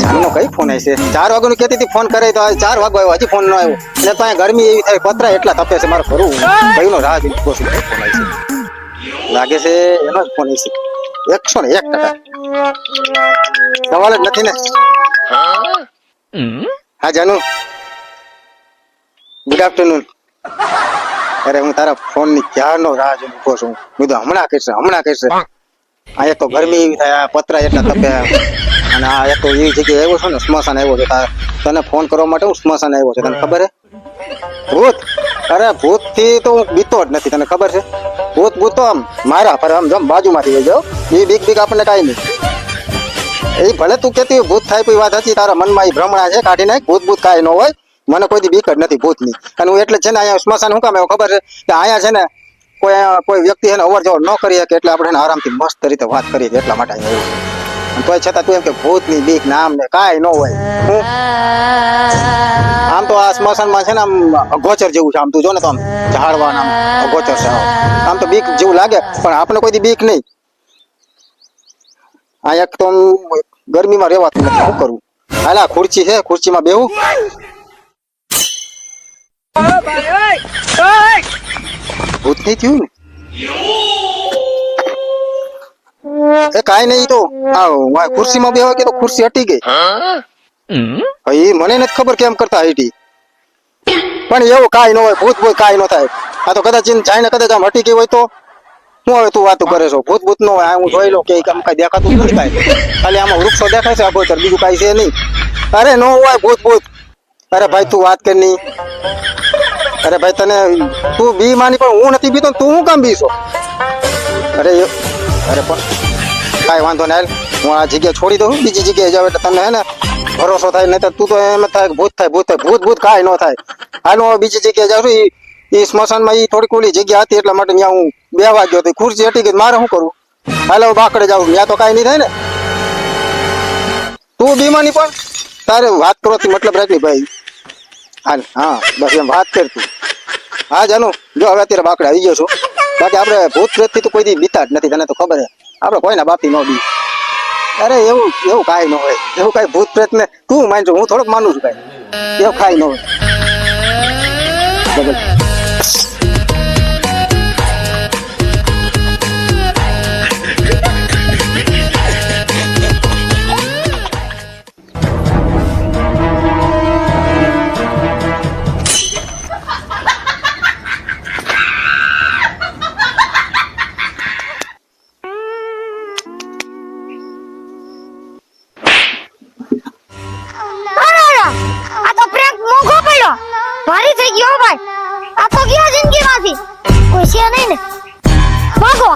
જાનનો કઈ ફોન છે? ચાર વાગ્યાનું કહેતી હતી ફોન કરે તો ચાર વાગ્યો આવ્યો હજી ફોન ન આવ્યો. એટલે તો ગરમી એવી થાય પતરા એટલા તપે છે મારે કરું કઈનો રાહ જોઈ છું ફોન આવશે લાગે છે એનો જ ફોન છે. એકસો ને એક ટકા. સવાલ જ નથી ને. હા જાનુ. ગુડ આફ્ટરનૂન અરે હું તારા ફોનની ક્યારનો રાહ જોઈ ઊભો છું મેં હમણાં કરશે હમણાં કરશે આ એક તો ગરમી એવી થાય આ પતરા એટલા તપે અને આ એક એવી જગ્યાએ આવ્યો છો ને સ્મશાન આવ્યો છે. તને ફોન કરવા માટે હું સ્મશાન આવ્યો છે. તને ખબર છે? ભૂત? અરે ભૂતથી તો હું બીતો જ નથી. તને ખબર છે? ભૂત ભૂત તો આમ મારા, પર આમ જમ બાજુમાંથી વહી જાઓ. એ બીક બીક આપણને કાંઈ નહીં. એ ભલે તું કેતી ભૂત થાય કોઈ વાત હતી, તારા મનમાં એ ભ્રમણા છે, કાઢી નાખ. ભૂત ભૂત કાંઈ ન હોય. મને કોઈ બીક જ નથી ભૂતની. અને હું એટલે છે ને અહીંયા સ્મશાન હું કામ ખબર છે? કે અહીંયા છે ને કોઈ કોઈ વ્યક્તિ છે ને અવર જવર ન કરી શકે, એટલે આપણે આરામથી મસ્ત રીતે વાત કરીએ એટલા માટે અહીંયા તોય છતાં તું એમ કે ભૂતની બીક નામ ને કાંઈ ન હોય. હું આમ તો આ સ્મશાનમાં છે ને આમ અગોચર જેવું છે. આમ તું જો ને તો આમ ઝાડવા આમ અગોચર છે. આમ તો બીક જેવું લાગે પણ આપણે કોઈ બીક નહીં. આ એક તો આમ ગરમીમાં રહેવાતું નથી. શું કરવું હાલા ખુરચી છે. ખુરચીમાં બેહું. ભૂત નહીં થયું ને? એ કાઈ નહીં તો આ ખુરશીમાં બેહવા કે તો ખુરશી હટી ગઈ. ઈ મને નથી ખબર કેમ કરતા હટી. પણ એવું કઈ ન હોય ભૂત ભૂત કાઈ ન થાય. આ તો કદાચ જાય જાણે કદાચ આમ હટી ગઈ હોય તો શું હવે તું વાતું કરે છો? ભૂત ભૂત નો હોય હું જોઈ લો કે આમ કઈ દેખાતું નથી કાંઈ. ખાલી આમાં વૃક્ષો દેખાય છે આ કોઈ બીજું કાંઈ છે નહીં. અરે નો હોય ભૂત ભૂત અરે ભાઈ તું વાત કર નહીં. અરે ભાઈ તને તું બી માની પણ હું નથી બીતો તું હું કામ બીસો અરે એ- અરે પણ કાંઈ વાંધો નહીં હું આ જગ્યા છોડી દઉં, બીજી જગ્યાએ જાવ એટલે તને હે ને ભરોસો થાય નહીં તો તું એમ થાય ભૂત થાય ભૂત થાય, ભૂત ભૂત કાંઈ ન થાય. હાલ હું બીજી જગ્યાએ જાઉં છું એ સ્મશાનમાં એ થોડીક ઓલી જગ્યા હતી એટલા માટે ત્યાં હું બે વાગ્યો હતો. ખુરશી હટી ગઈ મારે શું કરવું? હાલ હું બાકડે જાઉં ત્યાં તો કાંઈ નહીં થાય ને. તું બીમાની પણ? તારે વાત કરવાથી મતલબ રાખી ભાઈ. હાલ, હા, બસ એમ વાત કરતી હા, જાનું, જો હવે અત્યારે બાકડે આવી ગયો છું. બાકી આપણે ભૂત પ્રેતથી તો કોઈ દી બીતા જ નથી, તને તો ખબર છે આપણે કોઈના બાપી ન બી. અરે એવું એવું કાંઈ ન હોય. એવું કાંઈ ભૂત પ્રેત ને તું માનજો, હું થોડોક માનું છું કાંઈ. એવું કાંઈ ન હોય. ભારી થઈ ગયો ભાઈ. આ તો ગયો જિંદગીમાંથી. કોઈ છે નહીં ને. ભાગો.